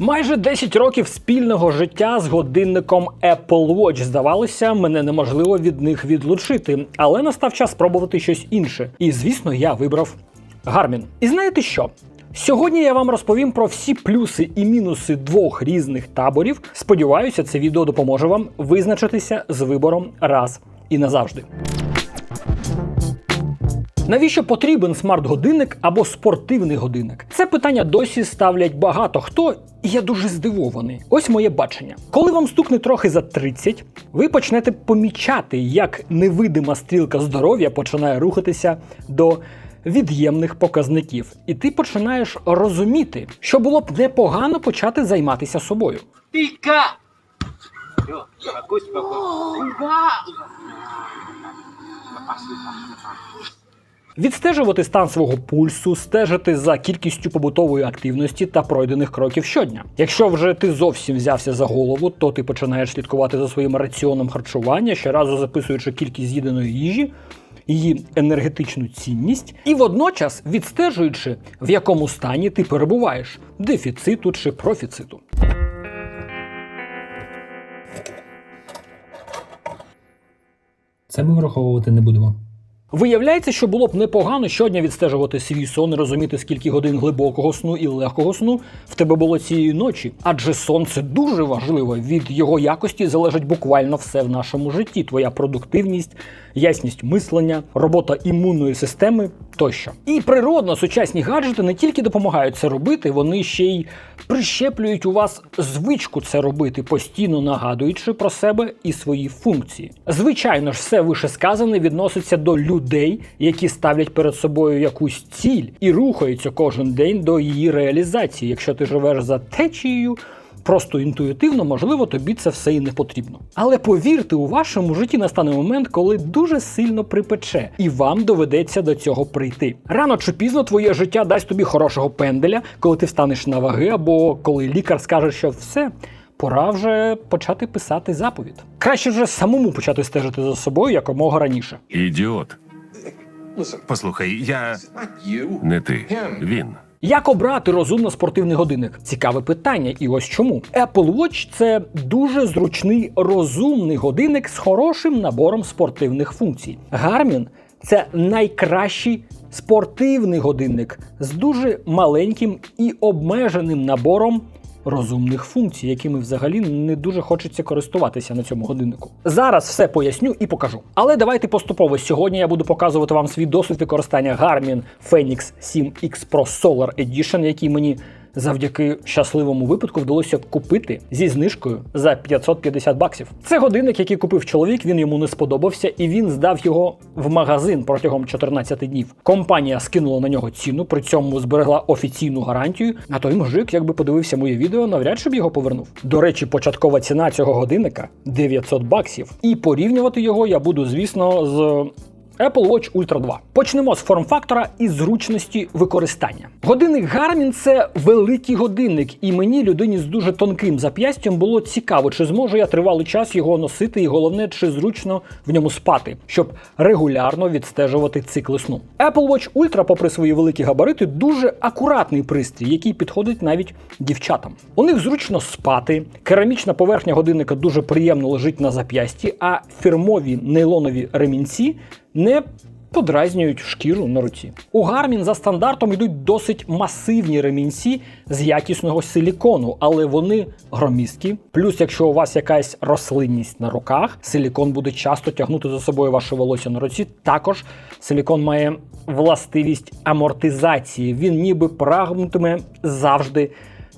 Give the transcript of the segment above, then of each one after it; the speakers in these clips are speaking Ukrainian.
Майже 10 років спільного життя з годинником Apple Watch. Здавалося, мене неможливо від них відлучити, але настав час спробувати щось інше. І звісно, я вибрав Garmin. І знаєте що? Сьогодні я вам розповім про всі плюси і мінуси двох різних таборів. Сподіваюся, це відео допоможе вам визначитися з вибором раз і назавжди. Навіщо потрібен смарт-годинник або спортивний годинник? Це питання досі ставлять багато хто, і я дуже здивований. Ось моє бачення. Коли вам стукне трохи за 30, ви почнете помічати, як невидима стрілка здоров'я починає рухатися до від'ємних показників. І ти починаєш розуміти, що було б непогано почати займатися собою. Пика! Відстежувати стан свого пульсу, стежити за кількістю побутової активності та пройдених кроків щодня. Якщо вже ти зовсім взявся за голову, то ти починаєш слідкувати за своїм раціоном харчування, щоразу записуючи кількість з'їденої їжі. Її енергетичну цінність, і водночас відстежуючи, в якому стані ти перебуваєш дефіциту чи профіциту. Це ми враховувати не будемо. Виявляється, що було б непогано щодня відстежувати свій сон, і розуміти, скільки годин глибокого сну і легкого сну в тебе було цієї ночі. Адже сон це дуже важливо. Від його якості залежить буквально все в нашому житті: твоя продуктивність, ясність мислення, робота імунної системи тощо. І природно сучасні гаджети не тільки допомагають це робити, вони ще й прищеплюють у вас звичку це робити, постійно нагадуючи про себе і свої функції. Звичайно ж, все вишесказане відноситься до людей, які ставлять перед собою якусь ціль і рухаються кожен день до її реалізації. Якщо ти живеш за течією. Просто інтуїтивно, можливо, тобі це все і не потрібно. Але повірте, у вашому житті настане момент, коли дуже сильно припече, і вам доведеться до цього прийти. Рано чи пізно твоє життя дасть тобі хорошого пенделя, коли ти встанеш на ваги, або коли лікар скаже, що все. Пора вже почати писати заповідь. Краще вже самому почати стежити за собою якомога раніше. Ідіот. Послухай, я не ти. Він. Як обрати розумно спортивний годинник? Цікаве питання, і ось чому. Apple Watch це дуже зручний розумний годинник з хорошим набором спортивних функцій. Garmin – це найкращий спортивний годинник з дуже маленьким і обмеженим набором. Розумних функцій, якими взагалі не дуже хочеться користуватися на цьому годиннику. Зараз все поясню і покажу. Але давайте поступово. Сьогодні я буду показувати вам свій досвід використання Garmin Fenix 7X Pro Solar Edition, який мені завдяки щасливому випадку вдалося купити зі знижкою за 550 баксів. Це годинник, який купив чоловік, він йому не сподобався, і він здав його в магазин протягом 14 днів. Компанія скинула на нього ціну, при цьому зберегла офіційну гарантію. А той мужик, якби подивився моє відео, навряд чи б його повернув. До речі, початкова ціна цього годинника 900 баксів. І порівнювати його я буду, звісно, з Apple Watch Ultra 2. Почнемо з форм-фактора і зручності використання. Годинник Garmin – це великий годинник, і мені, людині з дуже тонким зап'ястям, було цікаво, чи зможу я тривалий час його носити, і головне, чи зручно в ньому спати, щоб регулярно відстежувати цикли сну. Apple Watch Ultra, попри свої великі габарити, дуже акуратний пристрій, який підходить навіть дівчатам. У них зручно спати, керамічна поверхня годинника дуже приємно лежить на зап'ясті, а фірмові нейлонові ремінці не подразнюють шкіру на руці. У Garmin за стандартом йдуть досить масивні ремінці з якісного силікону, але вони громісткі. Плюс, якщо у вас якась рослинність на руках, силікон буде часто тягнути за собою ваше волосся на руці. Також силікон має властивість амортизації. Він ніби прагнутиме завжди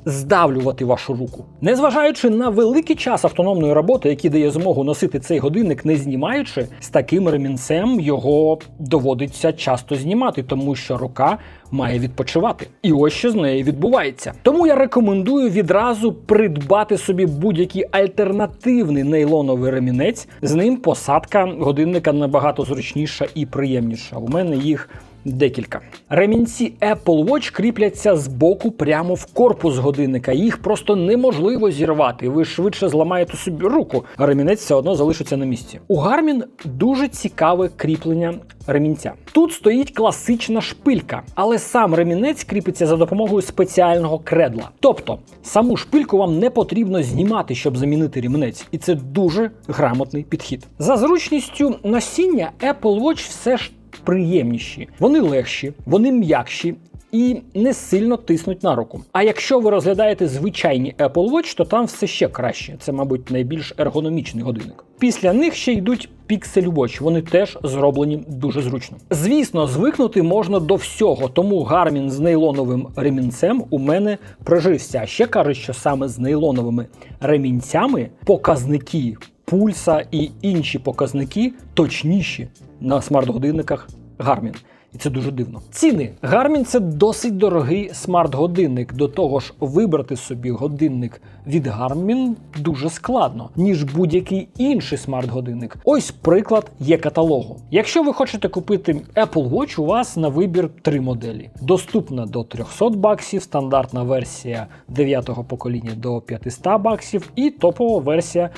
здавлювати вашу руку. Незважаючи на великий час автономної роботи, який дає змогу носити цей годинник, не знімаючи, з таким ремінцем його доводиться часто знімати, тому що рука має відпочивати. І ось що з нею відбувається. Тому я рекомендую відразу придбати собі будь-який альтернативний нейлоновий ремінець. З ним посадка годинника набагато зручніша і приємніша. У мене їх декілька. Ремінці Apple Watch кріпляться з боку прямо в корпус годинника. Їх просто неможливо зірвати. Ви швидше зламаєте собі руку, а ремінець все одно залишиться на місці. У Garmin дуже цікаве кріплення ремінця. Тут стоїть класична шпилька, але сам ремінець кріпиться за допомогою спеціального кредла. Тобто саму шпильку вам не потрібно знімати, щоб замінити ремінець, і це дуже грамотний підхід. За зручністю носіння Apple Watch все ж приємніші. Вони легші, вони м'якші. І не сильно тиснуть на руку. А якщо ви розглядаєте звичайні Apple Watch, то там все ще краще. Це, мабуть, найбільш ергономічний годинник. Після них ще йдуть Pixel Watch. Вони теж зроблені дуже зручно. Звісно, звикнути можна до всього, тому Garmin з нейлоновим ремінцем у мене прижився. А ще кажуть, що саме з нейлоновими ремінцями показники пульса і інші показники точніші на смарт-годинниках Garmin. І це дуже дивно. Ціни. Garmin це досить дорогий смарт-годинник. До того ж, вибрати собі годинник від Garmin дуже складно, ніж будь-який інший смарт-годинник. Ось приклад є каталогу. Якщо ви хочете купити Apple Watch, у вас на вибір три моделі. Доступна до 300 баксів, стандартна версія 9-го покоління до 500 баксів і топова версія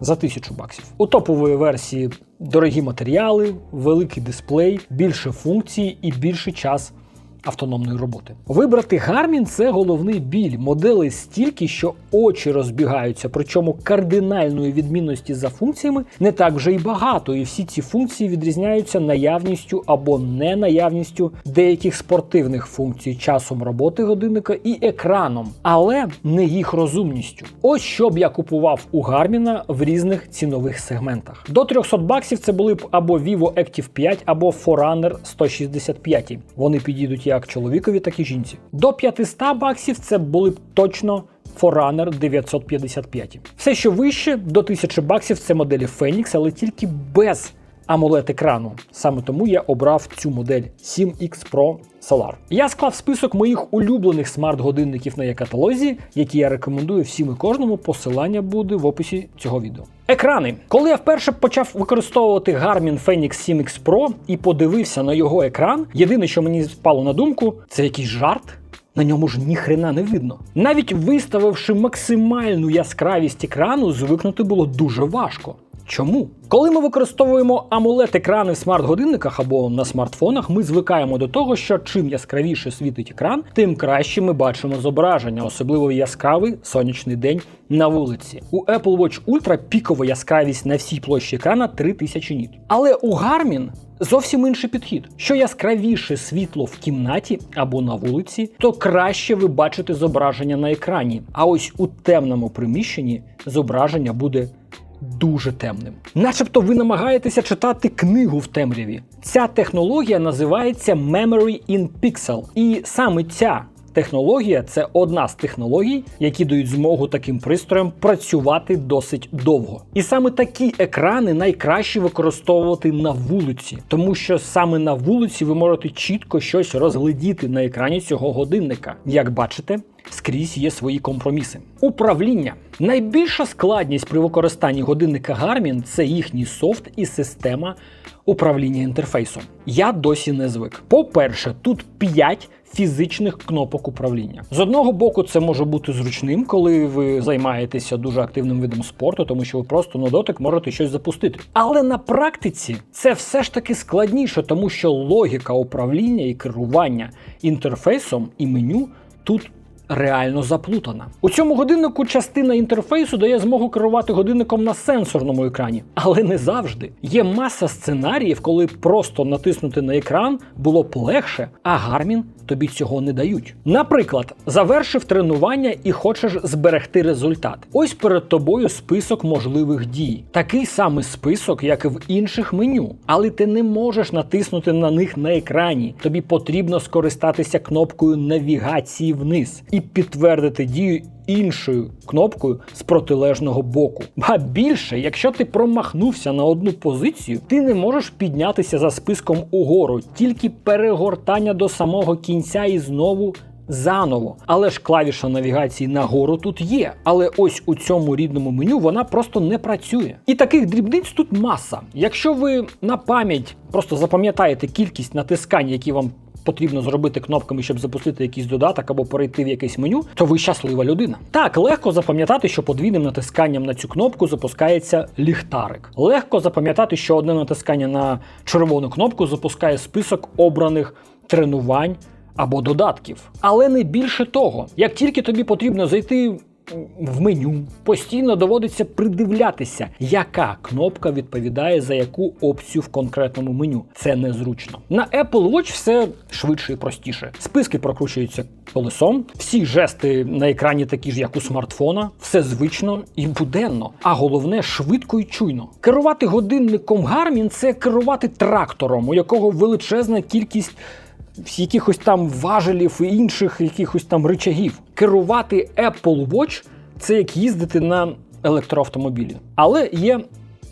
за 1000 баксів. У топової версії дорогі матеріали, великий дисплей, більше функцій і більший час автономної роботи. Вибрати Garmin – це головний біль. Моделей стільки, що очі розбігаються, причому кардинальної відмінності за функціями не так вже й багато, і всі ці функції відрізняються наявністю або ненаявністю деяких спортивних функцій, часом роботи годинника і екраном, але не їх розумністю. Ось що б я купував у Гарміна в різних цінових сегментах. До 300 баксів це були б або Vivo Active 5, або Forerunner 165. Вони підійдуть як чоловікові, так і жінці. До 500 баксів це були б точно Forerunner 955. Все, що вище, до 1000 баксів, це моделі Phoenix, але тільки без AMOLED екрану. Саме тому я обрав цю модель 7X Pro Solar. Я склав список моїх улюблених смарт-годинників на є-каталозі, які я рекомендую всім і кожному. Посилання буде в описі цього відео. Екрани. Коли я вперше почав використовувати Garmin Fenix 7X Pro і подивився на його екран, єдине, що мені спало на думку, це якийсь жарт. На ньому ж ніхрена не видно. Навіть виставивши максимальну яскравість екрану, звикнути було дуже важко. Чому? Коли ми використовуємо amoled екрани в смарт-годинниках або на смартфонах, ми звикаємо до того, що чим яскравіше світить екран, тим краще ми бачимо зображення, особливо яскравий сонячний день на вулиці. У Apple Watch Ultra пікова яскравість на всій площі екрана 3000 ніт. Але у Garmin Зовсім інший підхід. Що яскравіше світло в кімнаті або на вулиці, то краще ви бачите зображення на екрані. А ось у темному приміщенні зображення буде дуже темним. Начебто ви намагаєтеся читати книгу в темряві. Ця технологія називається Memory in Pixel. І саме ця технологія це одна з технологій, які дають змогу таким пристроям працювати досить довго. І саме такі екрани найкраще використовувати на вулиці, тому що саме на вулиці ви можете чітко щось розглядіти на екрані цього годинника. Як бачите, скрізь є свої компроміси. Управління. Найбільша складність при використанні годинника Garmin це їхній софт і система управління інтерфейсом. Я досі не звик. По-перше, тут 5 фізичних кнопок управління. З одного боку, це може бути зручним, коли ви займаєтеся дуже активним видом спорту, тому що ви просто на дотик можете щось запустити. Але на практиці це все ж таки складніше, тому що логіка управління і керування інтерфейсом і меню тут реально заплутана. У цьому годиннику частина інтерфейсу дає змогу керувати годинником на сенсорному екрані, але не завжди. Є маса сценаріїв, коли просто натиснути на екран було б легше, а Garmin тобі цього не дають. Наприклад, завершив тренування і хочеш зберегти результат. Ось перед тобою список можливих дій. Такий самий список, як і в інших меню, але ти не можеш натиснути на них на екрані. Тобі потрібно скористатися кнопкою навігації вниз і підтвердити дію іншою кнопкою з протилежного боку. А більше, якщо ти промахнувся на одну позицію, ти не можеш піднятися за списком угору, тільки перегортання до самого кінця і знову заново. Але ж клавіша навігації нагору тут є. Але ось у цьому рідному меню вона просто не працює. І таких дрібниць тут маса. Якщо ви на пам'ять просто запам'ятаєте кількість натискань, які вам потрібно зробити кнопками, щоб запустити якийсь додаток або перейти в якесь меню, то ви щаслива людина. Так, легко запам'ятати, що подвійним натисканням на цю кнопку запускається ліхтарик. Легко запам'ятати, що одне натискання на червону кнопку запускає список обраних тренувань або додатків. Але не більше того, як тільки тобі потрібно зайти в меню, постійно доводиться придивлятися, яка кнопка відповідає за яку опцію в конкретному меню. Це незручно. На Apple Watch все швидше і простіше. Списки прокручуються колесом, всі жести на екрані такі ж, як у смартфона, все звично і буденно. А головне швидко і чуйно. Керувати годинником Garmin – це керувати трактором, у якого величезна кількість якихось там важелів і інших якихось там рычагів. Керувати Apple Watch це як їздити на електроавтомобілі. Але є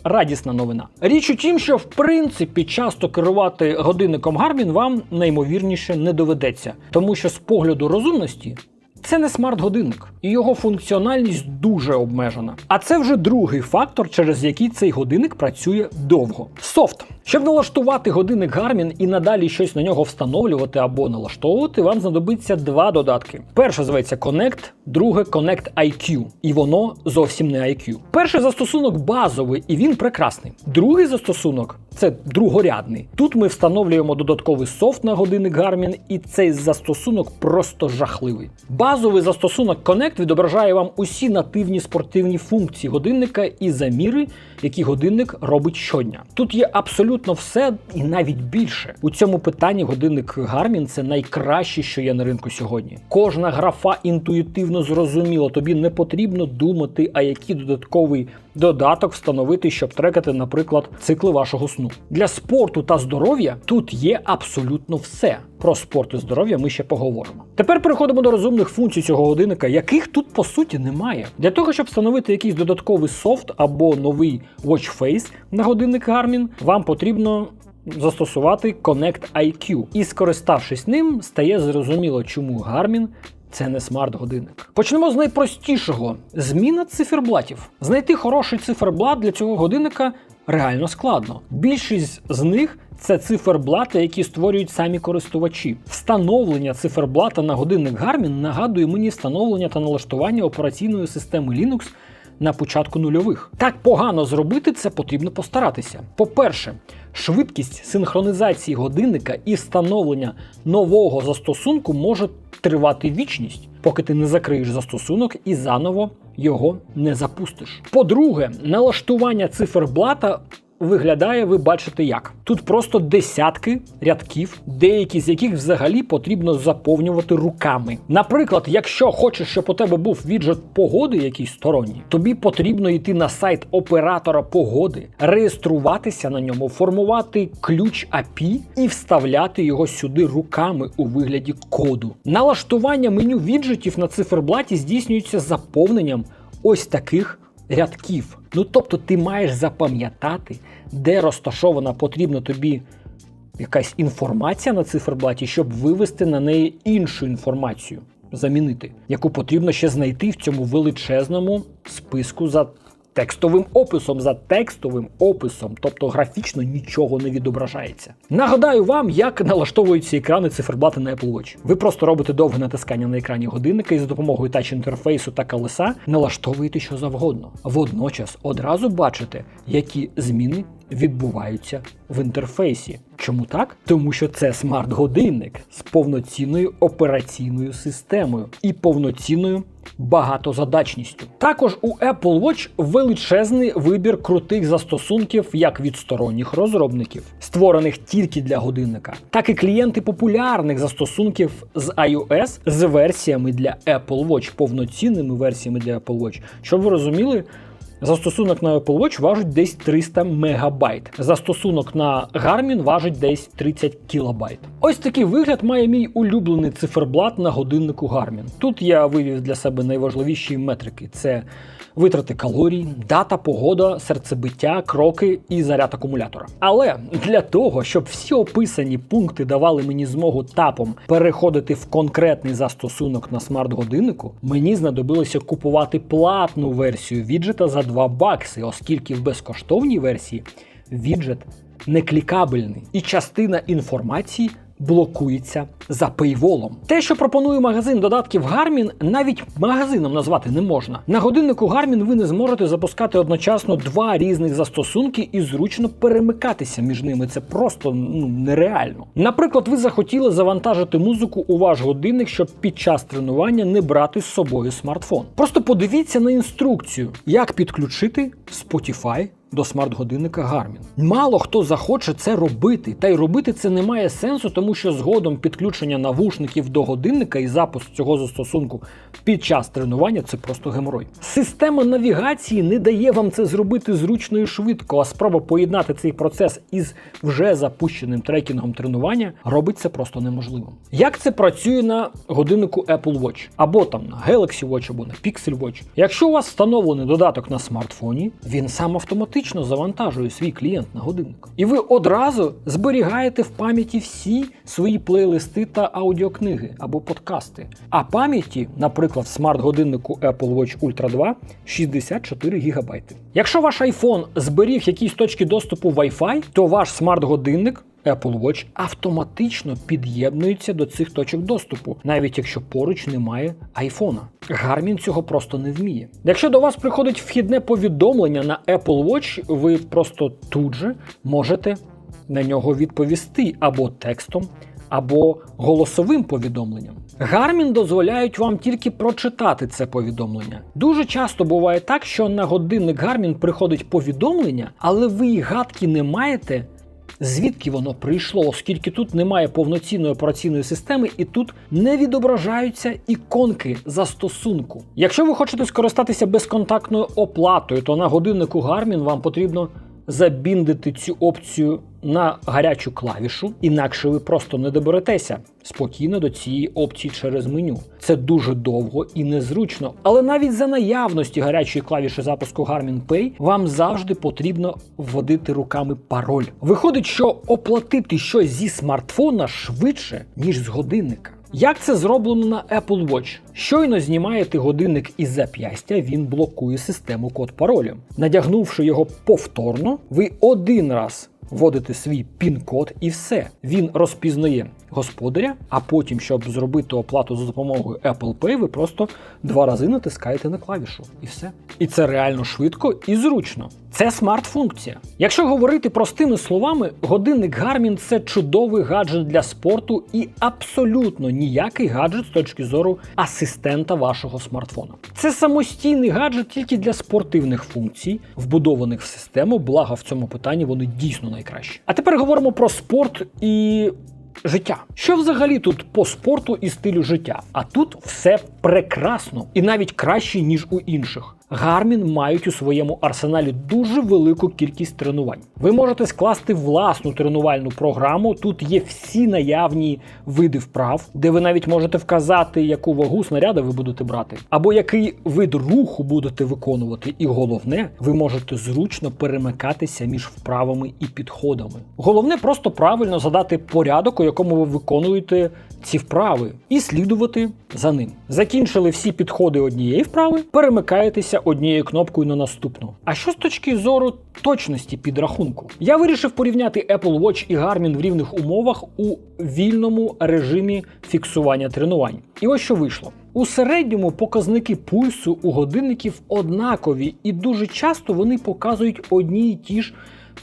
радісна новина. Річ у тім, що в принципі часто керувати годинником Garmin вам наймовірніше не доведеться, тому що з погляду розумності. Це не смарт-годинник, і його функціональність дуже обмежена. А це вже другий фактор, через який цей годинник працює довго. Софт. Щоб налаштувати годинник Garmin і надалі щось на нього встановлювати або налаштовувати, вам знадобиться два додатки. Перше зветься Connect, друге Connect IQ. І воно зовсім не IQ. Перший застосунок базовий, і він прекрасний. Другий застосунок це другорядний. Тут ми встановлюємо додатковий софт на годинник Garmin, і цей застосунок просто жахливий. Базовий застосунок Connect відображає вам усі нативні спортивні функції годинника і заміри, які годинник робить щодня. Тут є абсолютно все і навіть більше. У цьому питанні годинник Garmin це найкраще, що є на ринку сьогодні. Кожна графа інтуїтивно зрозуміла. Тобі не потрібно думати, а який додатковий додаток встановити, щоб трекати, наприклад, цикли вашого сну. Для спорту та здоров'я тут є абсолютно все. Про спорт і здоров'я ми ще поговоримо. Тепер переходимо до розумних функцій цього годинника, яких тут по суті немає. Для того, щоб встановити якийсь додатковий софт або новий Watch Face на годинник Garmin, вам потрібно застосувати Connect IQ. І скориставшись ним, стає зрозуміло, чому Garmin це не смарт-годинник. Почнемо з найпростішого: зміна циферблатів. Знайти хороший циферблат для цього годинника реально складно. Більшість з них це циферблати, які створюють самі користувачі. Встановлення циферблата на годинник Garmin нагадує мені встановлення та налаштування операційної системи Linux на початку нульових. Так погано зробити це потрібно постаратися. По-перше, швидкість синхронізації годинника і встановлення нового застосунку може тривати вічність, поки ти не закриєш застосунок і заново його не запустиш. По-друге, налаштування циферблата виглядає, ви бачите як. Тут просто десятки рядків, деякі з яких взагалі потрібно заповнювати руками. Наприклад, якщо хочеш, щоб у тебе був віджит погоди якийсь сторонній, тобі потрібно йти на сайт оператора погоди, реєструватися на ньому, формувати ключ API і вставляти його сюди руками у вигляді коду. Налаштування меню віджитів на циферблаті здійснюється заповненням ось таких рядків. Ну тобто ти маєш запам'ятати, де розташована потрібна тобі якась інформація на циферблаті, щоб вивести на неї іншу інформацію, замінити, яку потрібно ще знайти в цьому величезному списку за текстовим описом, за текстовим описом, тобто графічно нічого не відображається. Нагадаю вам, як налаштовуються екрани циферблата на Apple Watch. Ви просто робите довге натискання на екрані годинника і за допомогою тач-інтерфейсу та колеса налаштовуєте що завгодно. Водночас одразу бачите, які зміни відбуваються в інтерфейсі. Чому так? Тому що це смарт-годинник з повноцінною операційною системою і повноцінною багатозадачністю. Також у Apple Watch величезний вибір крутих застосунків як від сторонніх розробників, створених тільки для годинника, так і клієнти популярних застосунків з iOS з версіями для Apple Watch, повноцінними версіями для Apple Watch. Щоб ви розуміли, Застосунок на Apple Watch важить десь 300 мегабайт. Застосунок на Garmin важить десь 30 кілобайт. Ось такий вигляд має мій улюблений циферблат на годиннику Garmin. Тут я вивів для себе найважливіші метрики: це витрати калорій, дата, погода, серцебиття, кроки і заряд акумулятора. Але для того, щоб всі описані пункти давали мені змогу тапом переходити в конкретний застосунок на смарт-годиннику, мені знадобилося купувати платну версію віджета за 2 бакси, оскільки в безкоштовній версії віджет не клікабельний і частина інформації блокується за пейволом. Те, що пропонує магазин додатків Garmin, навіть магазином назвати не можна. На годиннику Garmin ви не зможете запускати одночасно два різних застосунки і зручно перемикатися між ними. Це просто ну, нереально. Наприклад, ви захотіли завантажити музику у ваш годинник, щоб під час тренування не брати з собою смартфон. Просто подивіться на інструкцію, як підключити Spotify до смарт-годинника Garmin. Мало хто захоче це робити, та й робити це не має сенсу, тому що згодом підключення навушників до годинника і запуск цього застосунку під час тренування це просто геморой. Система навігації не дає вам це зробити зручно і швидко, а спроба поєднати цей процес із вже запущеним трекінгом тренування робить це просто неможливим. Як це працює на годиннику Apple Watch або там на Galaxy Watch, або на Pixel Watch? Якщо у вас встановлений додаток на смартфоні, він сам автоматично завантажує свій клієнт на годинник. І ви одразу зберігаєте в пам'яті всі свої плейлисти та аудіокниги або подкасти. А пам'яті, наприклад, в смарт-годиннику Apple Watch Ultra 2 64 ГБ. Якщо ваш iPhone зберіг якісь точки доступу Wi-Fi, то ваш смарт-годинник Apple Watch автоматично під'єднується до цих точок доступу, навіть якщо поруч немає айфона. Garmin цього просто не вміє. Якщо до вас приходить вхідне повідомлення на Apple Watch, ви просто тут же можете на нього відповісти або текстом, або голосовим повідомленням. Garmin дозволяють вам тільки прочитати це повідомлення. Дуже часто буває так, що на годинник Garmin приходить повідомлення, але ви й гадки не маєте, звідки воно прийшло, оскільки тут немає повноцінної операційної системи і тут не відображаються іконки застосунку. Якщо ви хочете скористатися безконтактною оплатою, то на годиннику Garmin вам потрібно забіндити цю опцію на гарячу клавішу, інакше ви просто не доберетеся спокійно до цієї опції через меню. Це дуже довго і незручно, але навіть за наявності гарячої клавіші запуску Garmin Pay вам завжди потрібно вводити руками пароль. Виходить, що оплатити щось зі смартфона швидше, ніж з годинника. Як це зроблено на Apple Watch? Щойно знімаєте годинник із зап'ястя, він блокує систему код паролю. Надягнувши його повторно, ви один раз вводите свій пін-код і все. Він розпізнає господаря, а потім, щоб зробити оплату за допомогою Apple Pay, ви просто два рази натискаєте на клавішу і все. І це реально швидко і зручно. Це смарт-функція. Якщо говорити простими словами, годинник Garmin це чудовий гаджет для спорту і абсолютно ніякий гаджет з точки зору асистента вашого смартфона. Це самостійний гаджет тільки для спортивних функцій, вбудованих в систему, благо в цьому питанні вони дійсно найкращі. А тепер говоримо про спорт і життя. Що взагалі тут по спорту і стилю життя? А тут все прекрасно і навіть краще, ніж у інших. Garmin мають у своєму арсеналі дуже велику кількість тренувань. Ви можете скласти власну тренувальну програму. Тут є всі наявні види вправ, де ви навіть можете вказати, яку вагу снаряда ви будете брати, або який вид руху будете виконувати. І головне, ви можете зручно перемикатися між вправами і підходами. Головне просто правильно задати порядок, у якому ви виконуєте ці вправи, і слідувати за ним. Закінчили всі підходи однієї вправи, перемикаєтеся однією кнопкою на наступну. А що з точки зору точності підрахунку? Я вирішив порівняти Apple Watch і Garmin в рівних умовах у вільному режимі фіксування тренувань. І ось що вийшло. У середньому показники пульсу у годинників однакові, і дуже часто вони показують одні й ті ж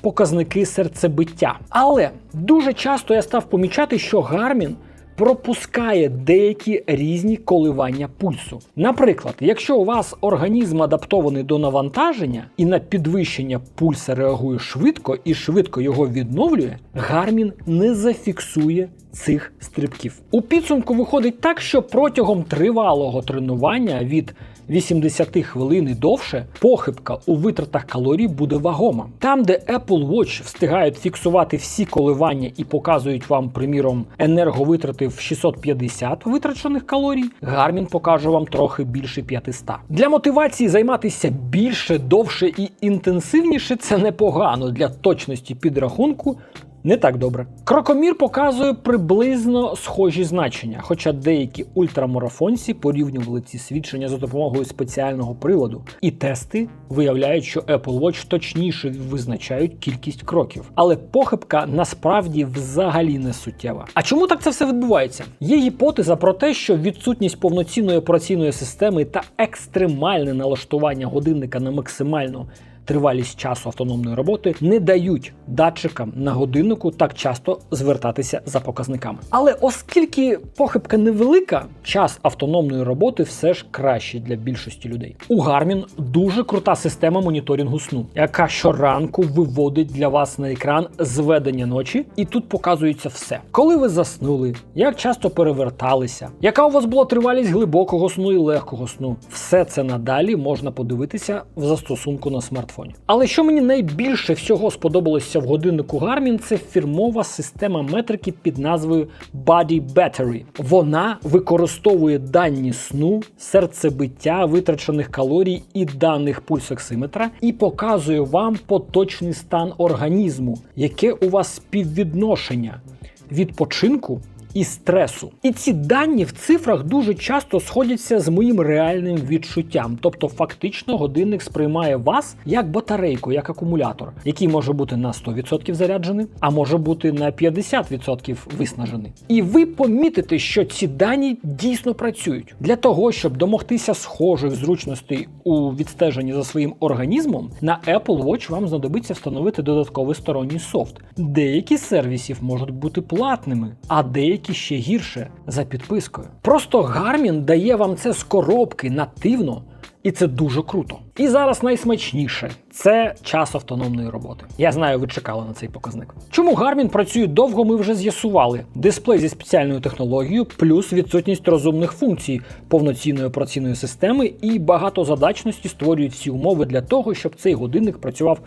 показники серцебиття. Але дуже часто я став помічати, що Garmin пропускає деякі різні коливання пульсу. Наприклад, якщо у вас організм адаптований до навантаження і на підвищення пульса реагує швидко і швидко його відновлює, гармін не зафіксує цих стрибків. У підсумку виходить так, що протягом тривалого тренування від 80 хвилин і довше, похибка у витратах калорій буде вагома. Там, де Apple Watch встигають фіксувати всі коливання і показують вам, приміром, енерговитрати в 650 витрачених калорій, Garmin покаже вам трохи більше 500. Для мотивації займатися більше, довше і інтенсивніше це непогано для точності підрахунку. Не так добре. Крокомір показує приблизно схожі значення, хоча деякі ультрамарафонці порівнювали ці свідчення за допомогою спеціального приладу, і тести виявляють, що Apple Watch точніше визначають кількість кроків. Але похибка насправді взагалі не суттєва. А чому так це все відбувається? Є гіпотеза про те, що відсутність повноцінної операційної системи та екстремальне налаштування годинника на максимальну тривалість часу автономної роботи не дають датчикам на годиннику так часто звертатися за показниками. Але оскільки похибка невелика, час автономної роботи все ж кращий для більшості людей. У Garmin дуже крута система моніторингу сну, яка щоранку виводить для вас на екран зведення ночі, і тут показується все. Коли ви заснули, як часто переверталися, яка у вас була тривалість глибокого сну і легкого сну. Все це надалі можна подивитися в застосунку на смартфоні. Але що мені найбільше всього сподобалося в годиннику Garmin, це фірмова система метрики під назвою Body Battery. Вона використовує дані сну, серцебиття, витрачених калорій і даних пульсоксиметра і показує вам поточний стан організму, яке у вас співвідношення відпочинку і стресу. І ці дані в цифрах дуже часто сходяться з моїм реальним відчуттям. Тобто, фактично, годинник сприймає вас як батарейку, як акумулятор, який може бути на 100% заряджений, а може бути на 50% виснажений. І ви помітите, що ці дані дійсно працюють для того, щоб домогтися схожих зручностей у відстеженні за своїм організмом. На Apple Watch вам знадобиться встановити додатковий сторонній софт. Деякі сервісів можуть бути платними, а деякі ще гірше за підпискою. Просто Garmin дає вам це з коробки нативно. І це дуже круто. І зараз найсмачніше це час автономної роботи. Я знаю, ви чекали на цей показник. Чому Garmin працює довго, ми вже з'ясували. Дисплей зі спеціальною технологією, плюс відсутність розумних функцій, повноцінної операційної системи і багатозадачності створюють всі умови для того, щоб цей годинник працював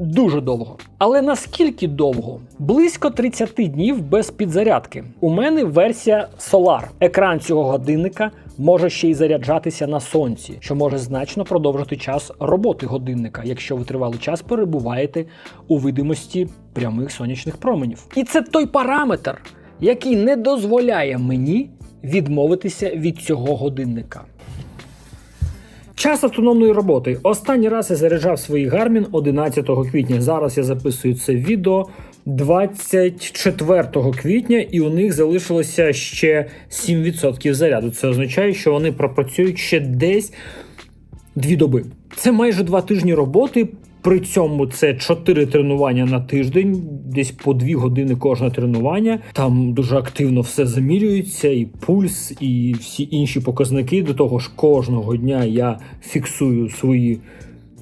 дуже довго. Але наскільки довго? Близько 30 днів без підзарядки. У мене версія Solar. Екран цього годинника може ще й заряджатися на сонці, що може значно продовжити час роботи годинника, якщо ви тривалий час перебуваєте у видимості прямих сонячних променів. І це той параметр, який не дозволяє мені відмовитися від цього годинника. Час автономної роботи. Останній раз я заряджав свій гармін 11 квітня. Зараз я записую це відео 24 квітня, і у них залишилося ще 7% заряду. Це означає, що вони пропрацюють ще десь дві доби. Це майже два тижні роботи. При цьому це 4 тренування на тиждень, десь по 2 години кожне тренування. Там дуже активно все замірюється, і пульс, і всі інші показники. До того ж, кожного дня я фіксую свої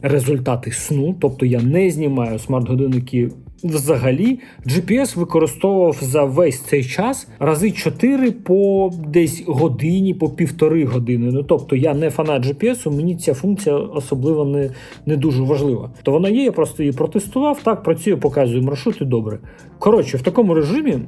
результати сну, тобто я не знімаю смарт-годинники. Взагалі, GPS використовував за весь цей час рази 4 по десь годині, по півтори години. Ну тобто я не фанат GPS, мені ця функція особливо не, не дуже важлива. То вона є, я просто її протестував. Так працює, показує маршрути добре. Коротше, в такому режимі.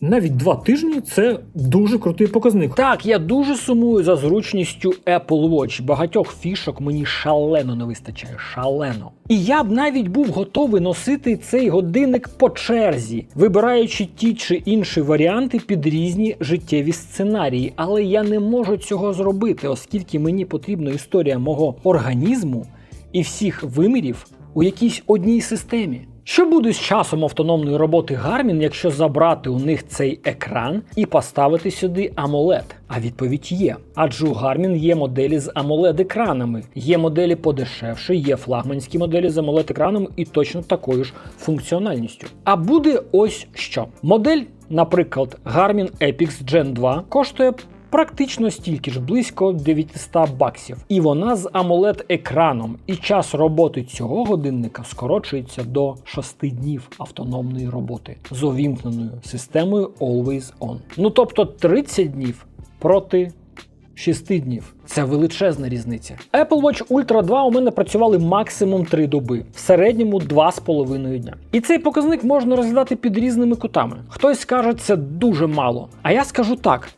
Навіть два тижні це дуже крутий показник. Так, я дуже сумую за зручністю Apple Watch. Багатьох фішок мені шалено не вистачає. Шалено. І я б навіть був готовий носити цей годинник по черзі, вибираючи ті чи інші варіанти під різні життєві сценарії. Але я не можу цього зробити, оскільки мені потрібна історія мого організму і всіх вимірів у якійсь одній системі. Що буде з часом автономної роботи Garmin, якщо забрати у них цей екран і поставити сюди AMOLED? А відповідь є. Адже у Garmin є моделі з amoled екранами є моделі подешевше, є флагманські моделі з amoled екраном і точно такою ж функціональністю. А буде ось що. Модель, наприклад, Garmin Epix Gen 2 коштує практично стільки ж близько 900 баксів. І вона з amoled екраном. І час роботи цього годинника скорочується до 6 днів автономної роботи з увімкненою системою Always On. Ну тобто 30 днів проти 6 днів. Це величезна різниця. Apple Watch Ultra 2 у мене працювали максимум 3 доби, в середньому 2,5 дня. І цей показник можна розглядати під різними кутами. Хтось скаже, це дуже мало. А я скажу так: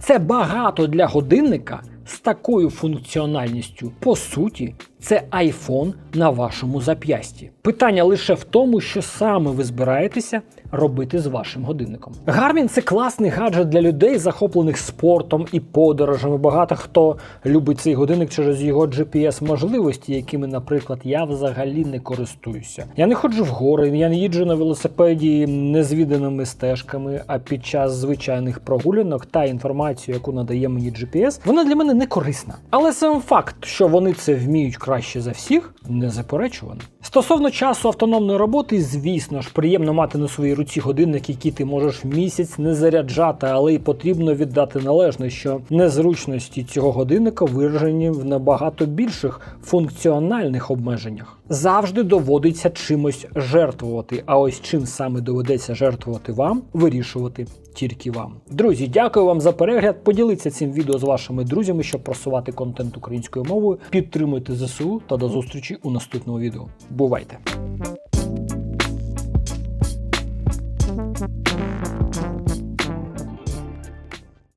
це багато для годинника з такою функціональністю. По суті, це iPhone на вашому зап'ясті. Питання лише в тому, що саме ви збираєтеся робити з вашим годинником. Garmin – це класний гаджет для людей, захоплених спортом і подорожами. Багато хто любить цей годинник через його GPS-можливості, якими, наприклад, я взагалі не користуюся. Я не ходжу в гори, я не їджу на велосипеді незвіданими стежками, а під час звичайних прогулянок та інформацію, яку надає мені GPS, вона для мене не корисна. Але сам факт, що вони це вміють краще за всіх, не заперечуваний. Стосовно часу автономної роботи, звісно ж, приємно мати на своїй руці годинник, який ти можеш місяць не заряджати, але й потрібно віддати належне, що незручності цього годинника виражені в набагато більших функціональних обмеженнях. Завжди доводиться чимось жертвувати. А ось чим саме доведеться жертвувати вам, вирішувати тільки вам. Друзі, дякую вам за перегляд. Поділіться цим відео з вашими друзями, щоб просувати контент українською мовою. Підтримуйте ЗСУ та до зустрічі у наступному відео. Бувайте!